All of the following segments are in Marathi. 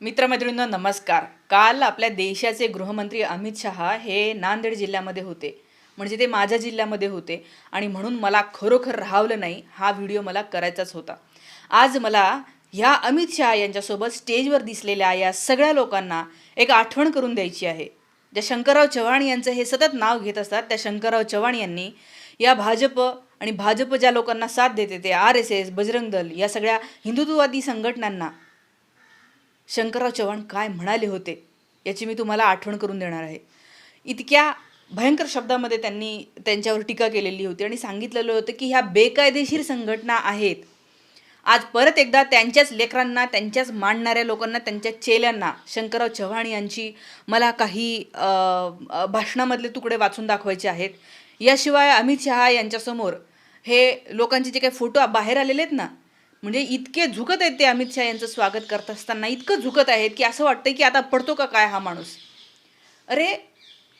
मित्रमैत्रिणींनो नमस्कार. काल आपल्या देशाचे गृहमंत्री अमित शहा हे नांदेड जिल्ह्यामध्ये होते. म्हणजे ते माझ्या जिल्ह्यामध्ये होते. आणि म्हणून मला खरोखर राहावलं नाही हा व्हिडिओ मला करायचाच होता. आज मला ह्या अमित शहा यांच्यासोबत स्टेजवर दिसलेल्या या सगळ्या लोकांना एक आठवण करून द्यायची आहे. ज्या शंकरराव चव्हाण यांचं हे सतत नाव घेत असतात त्या शंकरराव चव्हाण यांनी या भाजप आणि भाजप ज्या लोकांना साथ देते ते R S S Bajrang Dal या सगळ्या हिंदुत्ववादी संघटनांना शंकरराव चव्हाण काय म्हणाले होते याची मी तुम्हाला आठवण करून देणार आहे. इतक्या भयंकर शब्दामध्ये त्यांनी त्यांच्यावर टीका केलेली होती आणि सांगितलेलं होतं की ह्या बेकायदेशीर संघटना आहेत. आज परत एकदा त्यांच्याच लेकरांना त्यांच्याच मांडणाऱ्या लोकांना त्यांच्या चेल्यांना शंकरराव चव्हाण यांची मला काही भाषणामधले तुकडे वाचून दाखवायचे आहेत. याशिवाय अमित शहा यांच्यासमोर हे लोकांचे जे काही फोटो बाहेर आलेले आहेत ना म्हणजे इतके झुकत आहेत ते अमित शहा यांचं स्वागत करत असताना इतकं झुकत आहेत की असं वाटतं की आता पडतो का काय हा माणूस? अरे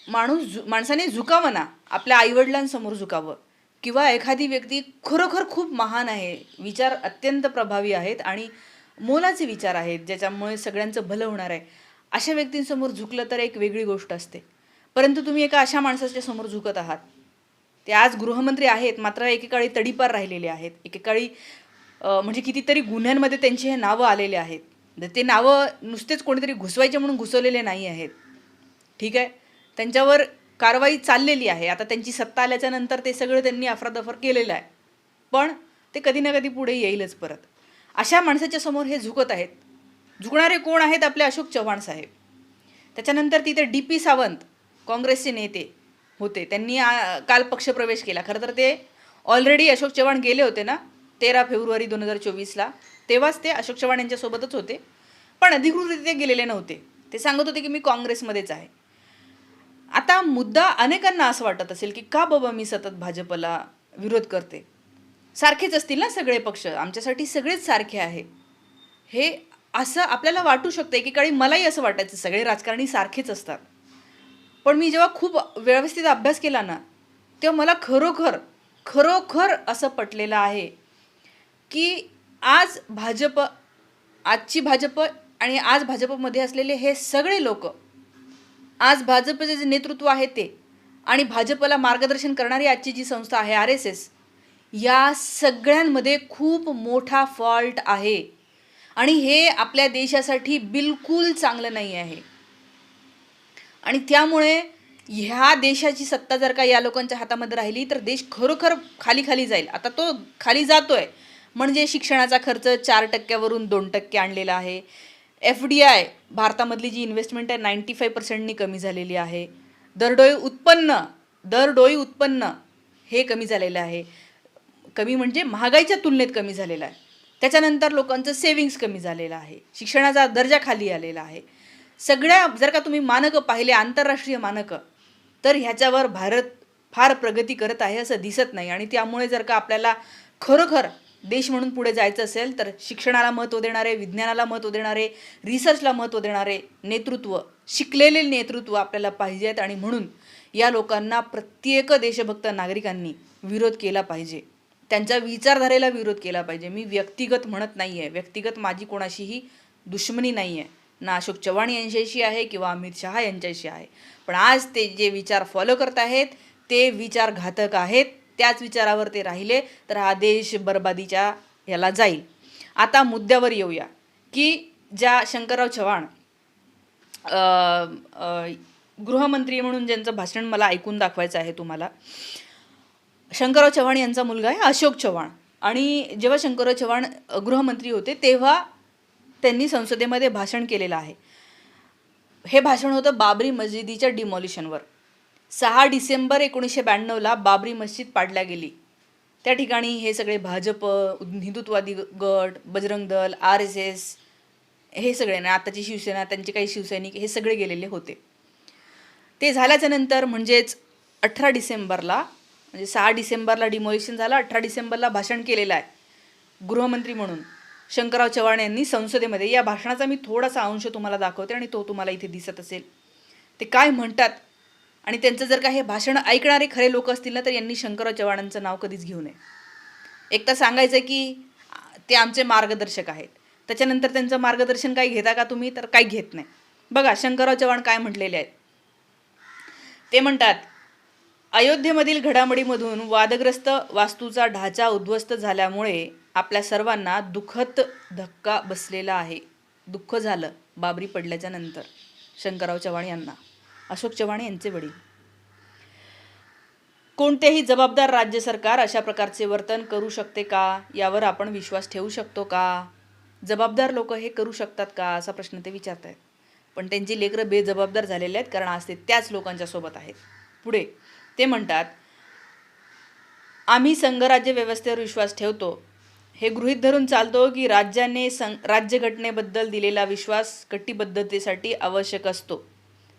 माणूस झु माणसाने झुकावं ना आपल्या आईवडिलांसमोर झुकावं. किंवा एखादी व्यक्ती खरोखर खूप महान आहे विचार अत्यंत प्रभावी आहेत आणि मोलाचे विचार आहेत ज्याच्यामुळे सगळ्यांचं भलं होणार आहे. अशा व्यक्तींसमोर झुकलं तर एक वेगळी गोष्ट असते. परंतु तुम्ही एका अशा माणसाच्या समोर झुकत आहात. ते आज गृहमंत्री आहेत मात्र एकेकाळी तडीपार राहिलेले आहेत. एकेकाळी म्हणजे कितीतरी गुन्ह्यांमध्ये त्यांची हे नावं आलेले आहेत. तर ते नावं नुसतेच कोणीतरी घुसवायचे म्हणून घुसवलेले नाही आहेत. ठीक आहे? त्यांच्यावर कारवाई चाललेली आहे. आता त्यांची सत्ता आल्याच्यानंतर ते सगळं त्यांनी अफरादफर केलेलं आहे. पण ते कधी ना कधी पुढे येईलच परत. अशा माणसाच्या समोर हे झुकत आहेत. झुकणारे कोण आहेत आपले? अशोक चव्हाण साहेब. त्याच्यानंतर तिथे डी पी सावंत काँग्रेसचे नेते होते. त्यांनी काल पक्षप्रवेश केला. खरं तर ते ऑलरेडी अशोक चव्हाण गेले होते ना? तेरा फेब्रुवारी दोन हजार चोवीसला. तेव्हाच ते अशोक चव्हाण यांच्यासोबतच होते. पण अधिकृतरित्या गेलेले नव्हते. ते सांगत होते की मी काँग्रेसमध्येच आहे. आता मुद्दा अनेकांना असं वाटत असेल की का बाबा मी सतत भाजपला विरोध करते? सारखेच असतील ना सगळे पक्ष? आमच्यासाठी सगळेच सारखे आहे. हे असं आपल्याला वाटू शकतं एकेकाळी मलाही असं वाटायचं सगळे राजकारणी सारखेच असतात. पण मी जेव्हा खूप व्यवस्थित अभ्यास केला ना तेव्हा मला खरोखर खरोखर असं पटलेलं आहे की आज भाजप आजची भाजप आणि आज भाजपमध्ये असलेले हे सगळे लोक आज भाजपचे जे नेतृत्व आहे ते आणि भाजपला मार्गदर्शन करणारी आजची जी संस्था आहे आर एस एस या सगळ्यांमध्ये खूप मोठा फॉल्ट आहे. आणि हे आपल्या देशासाठी बिलकुल चांगलं नाही आहे. आणि त्यामुळे ह्या देशाची सत्ता जर का या लोकांच्या हातामध्ये राहिली तर देश खरोखर खाली खाली जाईल. आता तो खाली जातो आहे म्हणजे शिक्षणाचा खर्च चार टक्क्यावरून दोन टक्के आणलेला आहे. एफ डी आय भारतामधली जी इन्व्हेस्टमेंट आहे नाईंटी फाईव्ह पर्सेंटनी कमी झालेली आहे. दरडोई उत्पन्न दरडोई उत्पन्न हे कमी झालेलं आहे. कमी म्हणजे महागाईच्या तुलनेत कमी झालेलं आहे. त्याच्यानंतर लोकांचं सेविंग्स कमी झालेलं आहे. शिक्षणाचा दर्जा खाली आलेला आहे. सगळ्या जर का तुम्ही मानकं पाहिले आंतरराष्ट्रीय मानकं तर ह्याच्यावर भारत फार प्रगती करत आहे असं दिसत नाही. आणि त्यामुळे जर का आपल्याला खरोखर देश म्हणून पुढे जायचं असेल तर शिक्षणाला महत्त्व देणारे विज्ञानाला महत्त्व देणारे रिसर्चला महत्त्व देणारे नेतृत्व शिकलेले नेतृत्व आपल्याला पाहिजे आहेत. आणि म्हणून या लोकांना प्रत्येक देशभक्त नागरिकांनी विरोध केला पाहिजे. त्यांच्या विचारधारेला विरोध केला पाहिजे. मी व्यक्तिगत म्हणत नाही आहे व्यक्तिगत माझी कोणाशीही दुश्मनी नाही आहे ना अशोक चव्हाण यांच्याशी आहे किंवा अमित शहा यांच्याशी आहे. पण आज ते जे विचार फॉलो करत आहेत ते विचार घातक आहेत. त्याच विचारावर ते राहिले तर हा देश बरबादीच्या याला जाईल. आता मुद्द्यावर येऊया की ज्या शंकरराव चव्हाण गृहमंत्री म्हणून ज्यांचं भाषण मला ऐकून दाखवायचं आहे तुम्हाला शंकरराव चव्हाण यांचा मुलगा आहे अशोक चव्हाण. आणि जेव्हा शंकरराव चव्हाण गृहमंत्री होते तेव्हा त्यांनी संसदेमध्ये भाषण केलेलं आहे. हे भाषण होतं बाबरी मस्जिदीच्या डिमॉलिशनवर सहा डिसेंबर एकोणीसशे ब्याण्णवला बाबरी मस्जिद पाडल्या गेली. त्या ठिकाणी हे सगळे भाजप हिंदुत्ववादी गट Bajrang Dal R S S हे सगळे ना आताची शिवसेना त्यांचे काही शिवसैनिक हे सगळे गेलेले होते. ते झाल्याच्यानंतर म्हणजेच अठरा डिसेंबरला म्हणजे सहा डिसेंबरला डिमोलिशन झालं अठरा डिसेंबरला भाषण केलेलं आहे गृहमंत्री म्हणून. शंकरराव चव्हाण यांनी संसदेमध्ये या भाषणाचा मी थोडासा अंश तुम्हाला दाखवते आणि तो तुम्हाला इथे दिसत असेल. ते काय म्हणतात? आणि त्यांचं जर का हे भाषण ऐकणारे खरे लोक असतील ना तर यांनी शंकरराव चव्हाणांचं नाव कधीच घेऊ नये. एक तर सांगायचं की ते आमचे मार्गदर्शक आहेत. त्याच्यानंतर त्यांचं मार्गदर्शन काही घेता का तुम्ही? तर काही घेत नाही. बघा शंकरराव चव्हाण काय म्हटलेले आहेत. ते म्हणतात अयोध्येमधील घडामोडीमधून वादग्रस्त वास्तूचा ढाचा उद्ध्वस्त झाल्यामुळे आपल्या सर्वांना दुःखद धक्का बसलेला आहे. दुःख झालं बाबरी पडल्याच्या नंतर शंकरराव चव्हाण यांना. अशोक चव्हाण यांचे वडील. कोणतेही जबाबदार राज्य सरकार अशा प्रकारचे वर्तन करू शकते का? यावर आपण विश्वास ठेवू शकतो का? जबाबदार लोक हे करू शकतात का? असा प्रश्न ते विचारत आहेत पण त्यांची लेकरं बेजबाबदार झालेले आहेत कारण आज ते त्याच लोकांच्या सोबत आहेत. पुढे ते म्हणतात आम्ही संघराज्य व्यवस्थेवर विश्वास ठेवतो. हे गृहीत धरून चालतो की राज्याने सं राज्यघटनेबद्दल दिलेला विश्वास कटिबद्धतेसाठी आवश्यक असतो.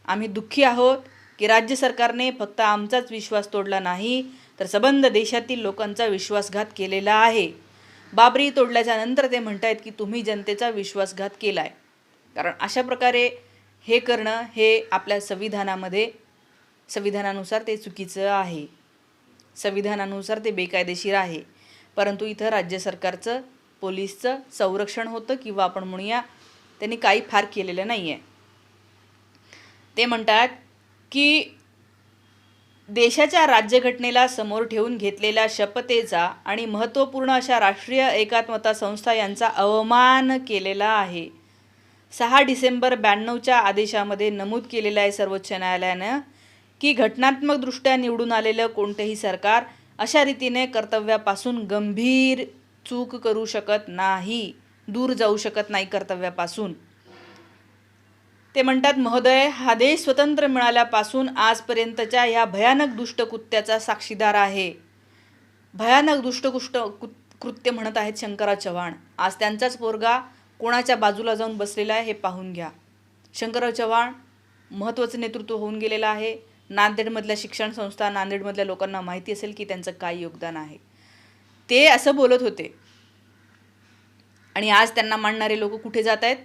आम्ही दुःखी आहोत की राज्य सरकारने फक्त आमचाच विश्वास तोडला नाही तर सबंध देशातील लोकांचा विश्वासघात केलेला आहे. बाबरी तोडल्याच्या नंतर ते म्हणतायत की तुम्ही जनतेचा विश्वासघात केला आहे कारण अशा प्रकारे हे करणं हे आपल्या संविधानामध्ये संविधानानुसार ते चुकीचं आहे. संविधानानुसार ते बेकायदेशीर आहे. परंतु इथं राज्य सरकारचं पोलीसचं संरक्षण होतं किंवा आपण म्हणूया त्यांनी काही फार केलेलं नाही आहे ते म्हणतात की देशाच्या राज्यघटनेला समोर ठेवून घेतलेल्या शपथेचा आणि महत्त्वपूर्ण अशा राष्ट्रीय एकात्मता संस्था यांचा अवमान केलेला आहे. सहा डिसेंबर ब्याण्णवच्या आदेशामध्ये नमूद केलेलं आहे सर्वोच्च न्यायालयानं की घटनात्मकदृष्ट्या निवडून आलेलं कोणतंही सरकार अशा रीतीने कर्तव्यापासून गंभीर चूक करू शकत नाही दूर जाऊ शकत नाही कर्तव्यापासून. ते म्हणतात महोदय हा देश स्वतंत्र मिळाल्यापासून आजपर्यंतच्या ह्या भयानक दुष्ट कृत्याचा साक्षीदार आहे. भयानक दुष्टकुष्ट कृ- कृत्य म्हणत आहेत शंकरराव चव्हाण. आज त्यांचाच पोरगा कोणाच्या बाजूला जाऊन बसलेला आहे हे पाहून घ्या. शंकरराव चव्हाण महत्त्वाचं नेतृत्व होऊन गेलेलं आहे. नांदेडमधल्या शिक्षण संस्था नांदेडमधल्या लोकांना माहिती असेल की त्यांचं काय योगदान आहे. ते असं बोलत होते. आणि आज त्यांना मांडणारे लोक कुठे जात आहेत?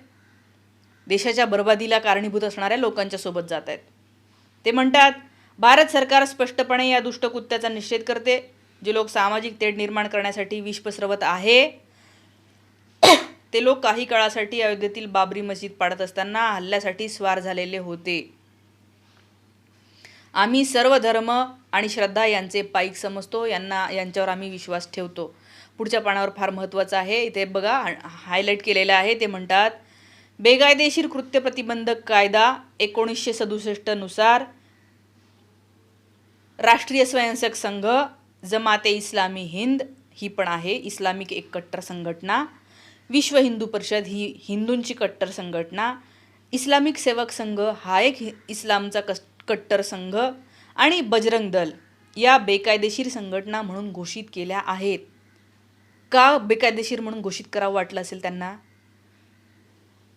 देशाच्या बर्बादीला कारणीभूत असणाऱ्या लोकांच्या सोबत जात आहेत. ते म्हणतात भारत सरकार स्पष्टपणे या दुष्टकृत्याचा निषेध करते जे लोक सामाजिक तेढ निर्माण करण्यासाठी विष पसरवत आहे. ते लोक काही काळासाठी अयोध्येतील बाबरी मस्जिद पाडत असताना हल्ल्यासाठी स्वार झालेले होते. आम्ही सर्व धर्म आणि श्रद्धा यांचे पाईक समजतो यांना यांच्यावर आम्ही विश्वास ठेवतो. पुढच्या पानावर फार महत्त्वाचं आहे इथे बघा हायलाईट केलेलं आहे ते म्हणतात बेकायदेशीर कृत्य प्रतिबंधक कायदा एकोणीसशे सदुसष्टनुसार राष्ट्रीय स्वयंसेवक संघ जमाते इस्लामी हिंद ही पण आहे इस्लामिक एक कट्टर संघटना. विश्व हिंदू परिषद ही हिंदूंची कट्टर संघटना. इस्लामिक सेवक संघ हा एक हि- इस्लामचा कस कट्टर संघ आणि बजरंग दल या बेकायदेशीर संघटना म्हणून घोषित केल्या आहेत. का बेकायदेशीर म्हणून घोषित करावं वाटलं असेल त्यांना?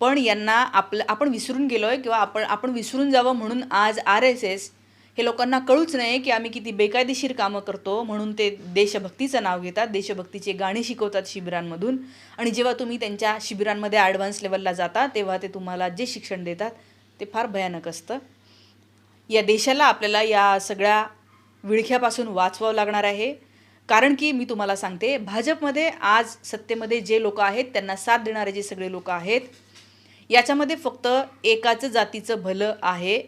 पण यांना आपलं आपण विसरून गेलो आहे किंवा आपण आपण विसरून जावं म्हणून आज आर एस एस हे लोकांना कळूच नाही की आम्ही किती बेकायदेशीर कामं करतो म्हणून ते देशभक्तीचं नाव घेतात देशभक्तीचे गाणे शिकवतात शिबिरांमधून. आणि जेव्हा तुम्ही त्यांच्या शिबिरांमध्ये ॲडव्हान्स लेवलला जाता तेव्हा ते तुम्हाला जे शिक्षण देतात ते फार भयानक असतं. या देशाला आपल्याला या सगळ्या विळख्यापासून वाचवावं लागणार आहे. कारण की मी तुम्हाला सांगते भाजपमध्ये आज सत्तेमध्ये जे लोक आहेत त्यांना साथ देणारे जे सगळे लोक आहेत याच्यामध्ये फक्त एकाच जातीचं भलं आहे.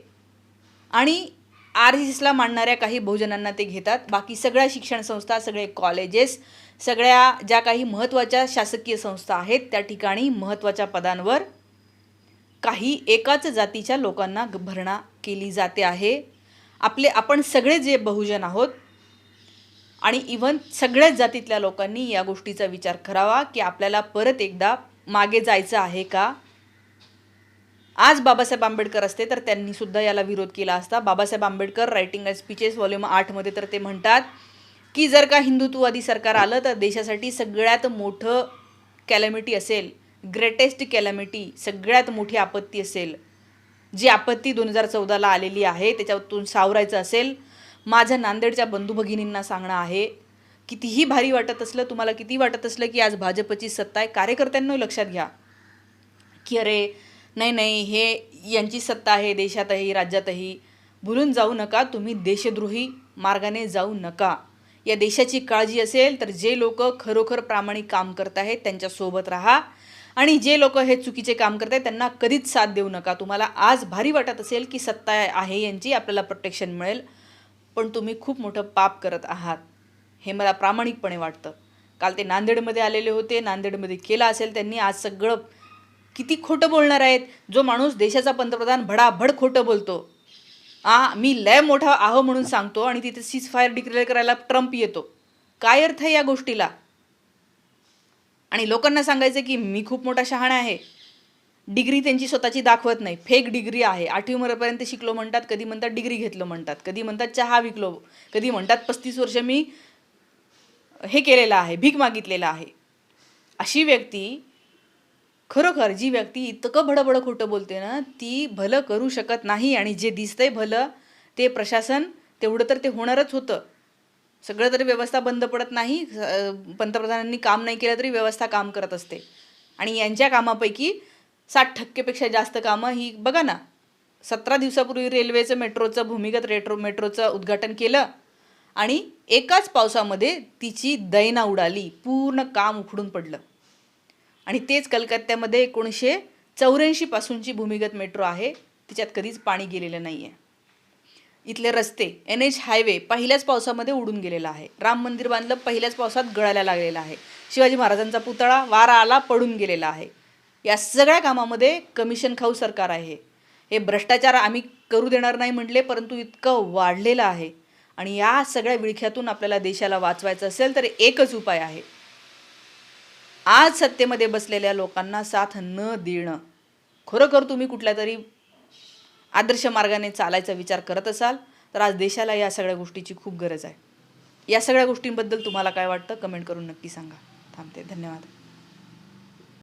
आणि आर एसला मांडणाऱ्या काही बहुजनांना ते घेतात. बाकी सगळ्या शिक्षण संस्था सगळे कॉलेजेस सगळ्या ज्या काही महत्त्वाच्या शासकीय संस्था आहेत त्या ठिकाणी महत्त्वाच्या पदांवर काही एकाच जातीच्या लोकांना भरणा केली जाते आहे. आपले आपण सगळे जे बहुजन आहोत आणि इव्हन सगळ्याच जातीतल्या लोकांनी या गोष्टीचा विचार करावा की आपल्याला परत एकदा मागे जायचं आहे का? आज बाबासाहेब आंबेडकर असते तर त्यांनी सुद्धा याला विरोध केला असता. Babasaheb Ambedkar writing and speeches volume आठमध्ये तर ते म्हणतात की जर का हिंदुत्ववादी सरकार आलं तर देशासाठी सगळ्यात मोठं कॅलॅमिटी असेल ग्रेटेस्ट कॅलॅमिटी सगळ्यात मोठी आपत्ती असेल जी आपत्ती दोन हजार चौदाला आलेली आहे त्याच्यातून सावरायचं असेल माझ्या नांदेडच्या बंधू भगिनींना सांगणं आहे कितीही भारी वाटत असलं तुम्हाला किती वाटत असलं की आज भाजपची सत्ता आहे कार्यकर्त्यांना लक्षात घ्या की अरे नाही नाही हे यांची सत्ता आहे देशातही राज्यातही. भुलून जाऊ नका तुम्ही देशद्रोही मार्गाने जाऊ नका. या देशाची काळजी असेल तर जे लोक खरोखर प्रामाणिक काम करत आहेत त्यांच्यासोबत राहा. आणि जे लोक हे चुकीचे काम करत आहेत त्यांना कधीच साथ देऊ नका. तुम्हाला आज भारी वाटत असेल की सत्ता आहे यांची आपल्याला प्रोटेक्शन मिळेल. पण तुम्ही खूप मोठं पाप करत आहात. हे मला प्रामाणिकपणे वाटतं. काल ते नांदेडमध्ये आलेले होते नांदेडमध्ये केलं असेल त्यांनी आज सगळं किती खोटं बोलणार आहेत? जो माणूस देशाचा पंतप्रधान भडाभड खोटं बोलतो. आ मी लय मोठा आहो म्हणून सांगतो आणि तिथे सीज फायर डिक्लेअर करायला ट्रम्प येतो. काय अर्थ आहे या गोष्टीला? आणि लोकांना सांगायचं की मी खूप मोठा शहाणा आहे. डिग्री त्यांची स्वतःची दाखवत नाही. फेक डिग्री आहे. आठवी आठवीपर्यंत शिकलो म्हणतात कधी म्हणतात डिग्री घेतलो म्हणतात कधी म्हणतात चहा विकलो कधी म्हणतात पस्तीस वर्ष मी हे केलेलं आहे भीक मागितलेलं आहे. अशी व्यक्ती खरोखर जी व्यक्ती इतकं भडबड खोटं बोलते ना ती भलं करू शकत नाही आणि जे दिसतंय भलं ते प्रशासन तेवढं तर ते होणारच होतं. सगळं तरी व्यवस्था बंद पडत नाही पंतप्रधानांनी काम नाही केलं तरी व्यवस्था काम करत असते. आणि यांच्या कामापैकी साठ टक्केपेक्षा जास्त कामं ही बघा ना सतरा दिवसापूर्वी रेल्वेचं मेट्रोचं भूमिगत रेट्रो मेट्रोचं उद्घाटन केलं आणि एकाच पावसामध्ये तिची दैना उडाली पूर्ण काम उखडून पडलं. आणि तेच कलकत्त्यामध्ये एकोणीसशे चौऱ्याऐंशीपासूनची भूमिगत मेट्रो आहे. तिच्यात कधीच पाणी गेलेलं नाही आहे इथले रस्ते एन एच हायवे पहिल्याच पावसामध्ये उडून गेलेला आहे. राम मंदिर बांधलं पहिल्याच पावसात गळायला लागलेलं आहे. शिवाजी महाराजांचा पुतळा वारा आला पडून गेलेला आहे. या सगळ्या कामामध्ये कमिशन खाऊ सरकार आहे. हे भ्रष्टाचार आम्ही करू देणार नाही म्हटले परंतु इतकं वाढलेलं आहे. आणि या सगळ्या विळख्यातून आपल्याला देशाला वाचवायचं असेल तर एकच उपाय आहे. आज सत्तेमध्ये बसलेल्या लोकांना साथ न देणं. खरोखर तुम्ही कुठल्या तरी आदर्श मार्गाने चालायचा विचार करत असाल तर आज देशाला या सगळ्या गोष्टीची खूप गरज आहे. या सगळ्या गोष्टींबद्दल तुम्हाला काय वाटतं? कमेंट करून नक्की सांगा. थांबते. धन्यवाद.